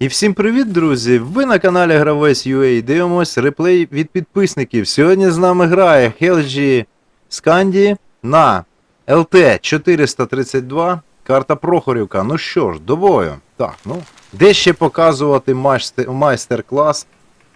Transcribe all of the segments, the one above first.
І всім привіт, друзі! Ви на каналі Гравець UA дивимось реплей від підписників. Сьогодні з нами грає Helgi Сканді на LT 432, карта Прохорівка. Ну що ж, до бою. Так, ну, де ще показувати майстер- майстер-клас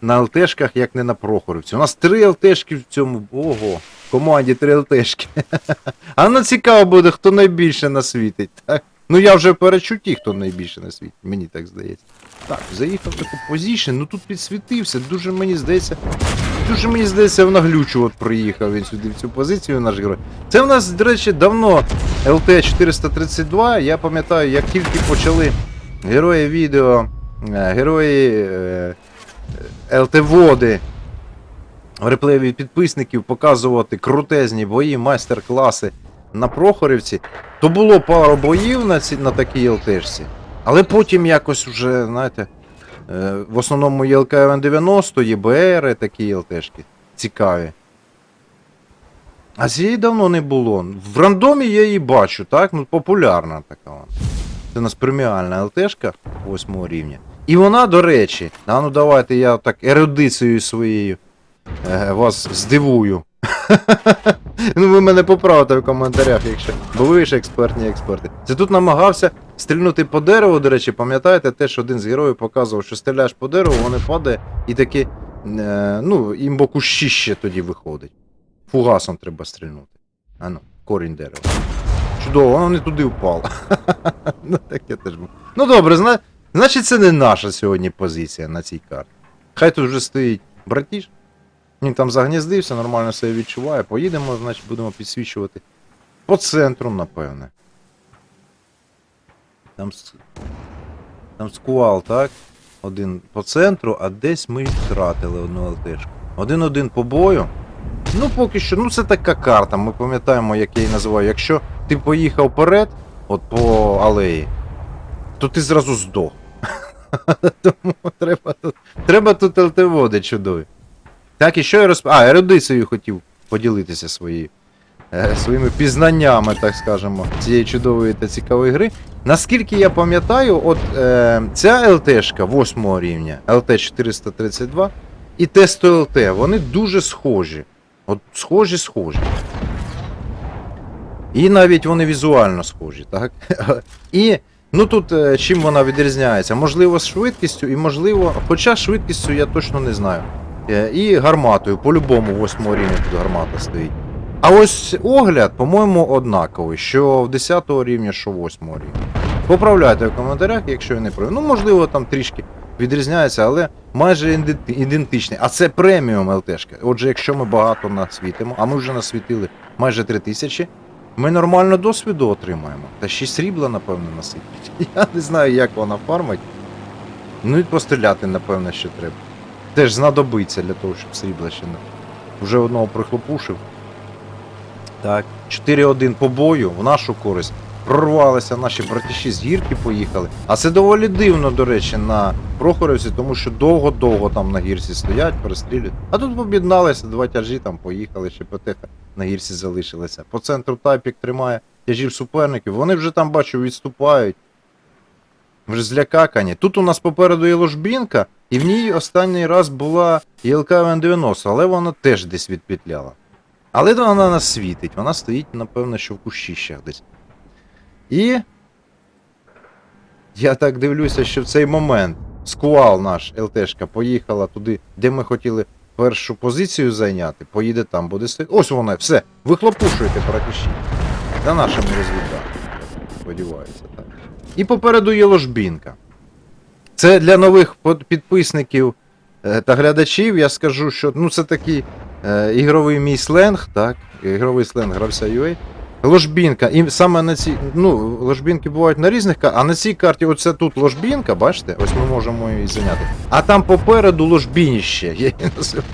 на ЛТшках, як не на Прохорівці. У нас три ЛТшки в цьому. Ого, в команді три ЛТшки. А ну цікаво буде, хто найбільше насвітить, так? Ну я вже в перечутті, хто найбільше на світі, мені так здається. Так, заїхав таку позицію, ну тут підсвітився, дуже мені здається. Дуже мені здається, в наглючу от приїхав він сюди в цю позицію, наш герой. Це в нас, до речі, давно lt 432. Я пам'ятаю, як тільки почали герої відео, е, герої е, lt води в реплеї від підписників показувати крутезні бої, майстер-класи на Прохорівці, то було пару боїв на, ці, на такій ЛТшці. Але потім якось вже, знаєте, е, в основному є ЛКВН 90, ЄБР, такі ЛТшки цікаві. А цієї давно не було. В рандомі я її бачу, так? Ну, популярна така вона. Це у нас преміальна ЛТшка 8 рівня. І вона, до речі, а ну давайте я так ерудицією своєю е, вас здивую. ну ви мене поправите в коментарях, якщо. Бо ви ж експертні експерти. Це тут намагався стрільнути по дереву, до речі, пам'ятаєте, те, що один з героїв показував, що стріляєш по дереву, воно падає і таки. Е, ну, імбо кущище тоді виходить. Фугасом треба стрільнути. А ну, корінь дерева. Чудово, воно не туди впало. ну, таке теж. Ну добре, зна... значить це не наша сьогодні позиція на цій карті. Хай тут вже стоїть братіш. Він там загніздився, нормально себе відчуває. Поїдемо, значить, будемо підсвічувати по центру, напевне. Там, там скуал, так? Один по центру, а десь ми втратили одну ЛТшку. Один-один по бою. Ну, поки що, ну це така карта. Ми пам'ятаємо, як я її називаю. Якщо ти поїхав вперед, от по алеї, то ти зразу здох. Тому треба тут, треба тут ЛТ-води чудові. Так, і що я розп... А, ерудицією хотів поділитися своєю. Е, своїми пізнаннями, так скажемо, цієї чудової та цікавої гри. Наскільки я пам'ятаю, от е, ця ЛТшка 8 рівня, ЛТ 432 і тесто ЛТ, вони дуже схожі. От схожі, схожі. І навіть вони візуально схожі, так? І ну тут е, чим вона відрізняється? Можливо, з швидкістю, і можливо, хоча швидкістю я точно не знаю. Е, І гарматою, по-любому, 8 рівня тут гармата стоїть. А ось огляд, по-моєму, однаковий, що в 10 рівня, що 8 рівня. Поправляйте в коментарях, якщо я не правий. Ну, можливо, там трішки відрізняється, але майже ідентичний. А це преміум ЛТшка. Отже, якщо ми багато насвітимо, а ми вже насвітили майже 3000, ми нормально досвіду отримаємо. Та ще й срібла, напевно, насипить. Я не знаю, як вона фармить. Ну і постріляти, напевно, ще треба. Теж знадобиться для того, щоб срібла ще не. Вже одного прихлопушив. Так, 4-1 по бою в нашу користь. Прорвалися наші братіші з гірки поїхали. А це доволі дивно, до речі, на Прохорівці, тому що довго-довго там на гірці стоять, перестрілюють. А тут об'єдналися, два тяжі там поїхали, ще потеха на гірці залишилися. По центру тайпік тримає тяжів суперників. Вони вже там, бачу, відступають. Вже злякакані. Тут у нас попереду є ложбінка, і в ній останній раз була ЄЛК ВН-90, але вона теж десь відпетляла. Але то вона нас світить, вона стоїть, напевно, що в кущищах десь. І. Я так дивлюся, що в цей момент скуал наш ЛТшка поїхала туди, де ми хотіли першу позицію зайняти. Поїде там, буде стояти. Ось вона, все, вихлопушуйте братіші. За нашими розвіддами. Сподіваюся, так. І попереду є ложбінка. Це для нових підписників е, та глядачів. Я скажу, що ну, це такий е, ігровий мій сленг, так? Ігровий сленг грався UA. Ложбінка. І саме на цій. Ну, ложбінки бувають на різних картах, а на цій карті оце тут ложбінка, бачите? Ось ми можемо її зайняти. А там попереду ложбініще, я її називаю.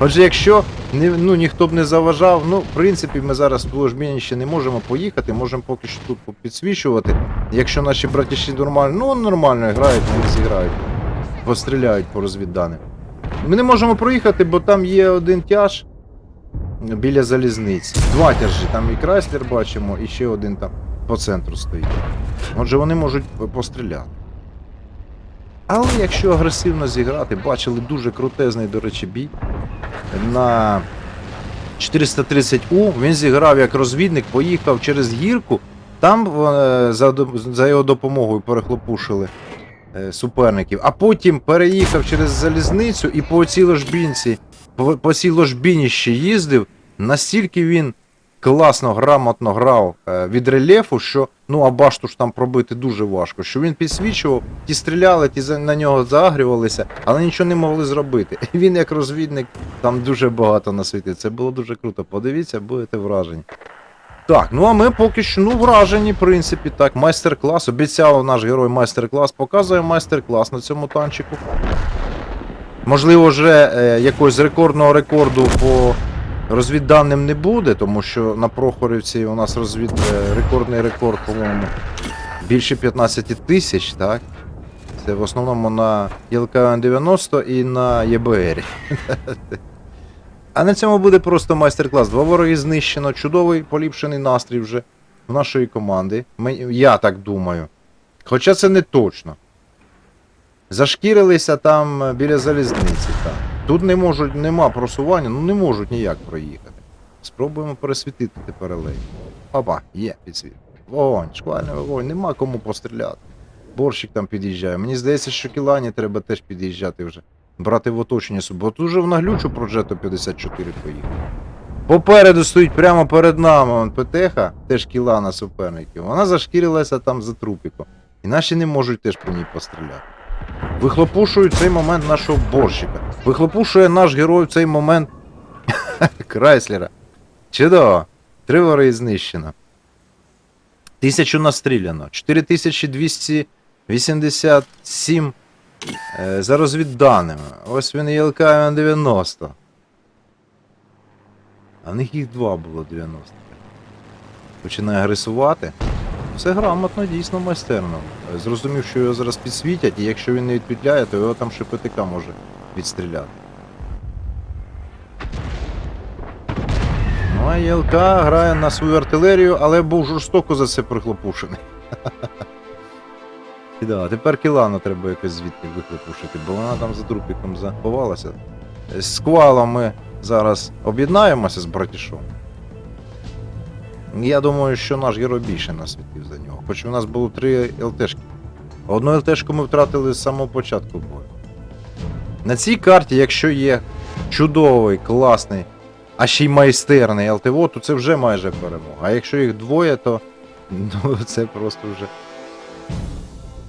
Отже, якщо ну, ніхто б не заважав, ну, в принципі, ми зараз в ложбініще не можемо поїхати, можемо поки що тут підсвічувати. Якщо наші братіші нормально, ну нормально грають, вони зіграють. Постріляють по розвідданим. Ми не можемо проїхати, бо там є один тяж біля залізниці. Два тяжі, там і Крайслер бачимо, і ще один там по центру стоїть. Отже, вони можуть постріляти. Але якщо агресивно зіграти, бачили дуже крутезний, до речі, бій на 430У. Він зіграв як розвідник, поїхав через гірку. Там е, за, його допомогою перехлопушили е, суперників, а потім переїхав через залізницю і по цій ложбінці, по, по цій ложбініщі їздив. Настільки він класно, грамотно грав е, від рельєфу, що ну а башту ж там пробити дуже важко. Що він підсвічував, ті стріляли, ті на нього заагрювалися, але нічого не могли зробити. І він як розвідник там дуже багато насвітив. Це було дуже круто. Подивіться, будете вражені. Так, ну а ми поки що ну, вражені, в принципі, так. Майстер-клас. Обіцяв наш герой майстер-клас. Показує майстер-клас на цьому танчику. Можливо, вже е, якогось рекордного рекорду по розвідданим не буде, тому що на Прохорівці у нас розвід е, рекордний рекорд, по-моєму, більше 15 тисяч, так? Це в основному на ЄЛК-90 і на ЄБР. А на цьому буде просто майстер-клас. Два вороги знищено, чудовий поліпшений настрій вже в нашої команди. Я так думаю. Хоча це не точно. Зашкірилися там е, біля залізниці. Так. Тут не можуть, нема просування, ну не можуть ніяк проїхати. Спробуємо пересвітити тепер алею. Опа, є підсвіт. Вогонь, шквальний вогонь, нема кому постріляти. Борщик там під'їжджає. Мені здається, що Кілані треба теж під'їжджати вже. Брати в оточення собі. Бо тут вже в наглючу Проджето 54 поїхав. Попереду стоїть прямо перед нами ПТХ, теж кілана суперників. Вона зашкірилася там за трупіком. І наші не можуть теж по ній постріляти. Вихлопушують цей момент нашого борщика. Вихлопушує наш герой в цей момент Крайслера. Чудово. Три вори знищено. Тисячу настріляно. 4287 е, за розвідданими. Ось він і ЛК 90. А в них їх два було 90. Починає агресувати. Все грамотно, дійсно майстерно. Е, Зрозумів, що його зараз підсвітять, і якщо він не відпетляє, то його там ще може відстріляти. Ну а ЄЛК грає на свою артилерію, але був жорстоко за це прихлопушений. І да, тепер Кілану треба якось звідти вихлопушити, бо вона там за трупіком заховалася. З Квалом ми зараз об'єднаємося з братішом. Я думаю, що наш герой більше насвітив за нього. Хоч у нас було три ЛТшки. Одну ЛТшку ми втратили з самого початку бою. На цій карті, якщо є чудовий, класний, а ще й майстерний ЛТВО, то це вже майже перемога. А якщо їх двоє, то ну, це просто вже.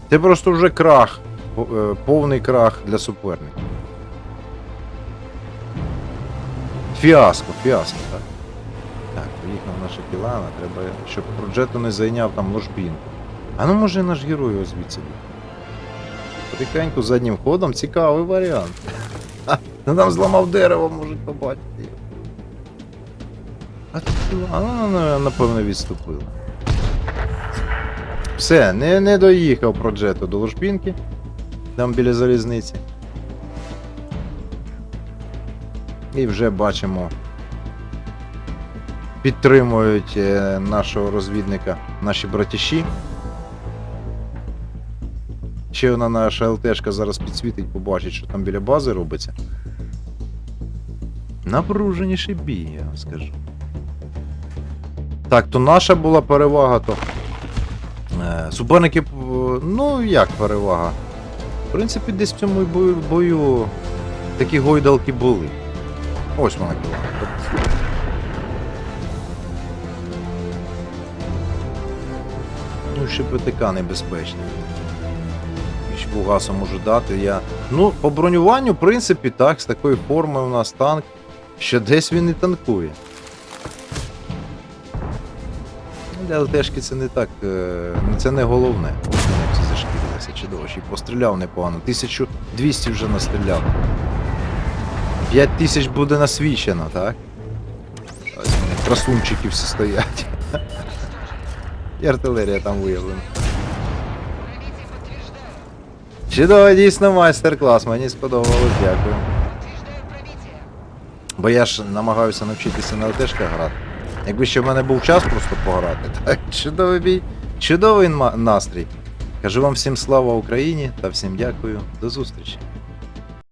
Це просто вже крах. е, Повний крах для суперника. Фіаско, фіаско, так. Так, поїхав наша Кілана, треба, щоб Проджето не зайняв там ложбінку. А ну може наш герой його звідси. Потихеньку заднім ходом цікавий варіант. Ну там зламав дерево, можуть побачити. А тут Кілана, вона, напевно, відступила. Все, не, не доїхав Проджето до ложбінки. Там біля залізниці. І вже бачимо підтримують е, нашого розвідника наші братіші. Ще одна наша ЛТшка зараз підсвітить, побачить, що там біля бази робиться. Напруженіший бій, я вам скажу. Так, то наша була перевага, то. Е, суперники, ну як перевага? В принципі, десь в цьому бою, бою такі гойдалки були. Ось вона була. Ну, ПТК небезпечний. Більш фугаса можу дати. Я... Ну, по бронюванню, в принципі, так, з такої форми у нас танк, що десь він і танкує. Ну, Для ЛТшки це не так. е, Це не головне. Це зашкірилося чудово. Ще постріляв непогано. 1200 вже настріляв. 5000 буде насвічено, так? Ось вони, красунчики всі стоять. І артилерія там виявлена. Чудово, дійсно майстер-клас, мені сподобалось, дякую. Бо я ж намагаюся навчитися на ЛТшках грати. Якби ще в мене був час просто пограти, так? Чудовий бій, чудовий настрій. Кажу вам всім слава Україні та всім дякую. До зустрічі.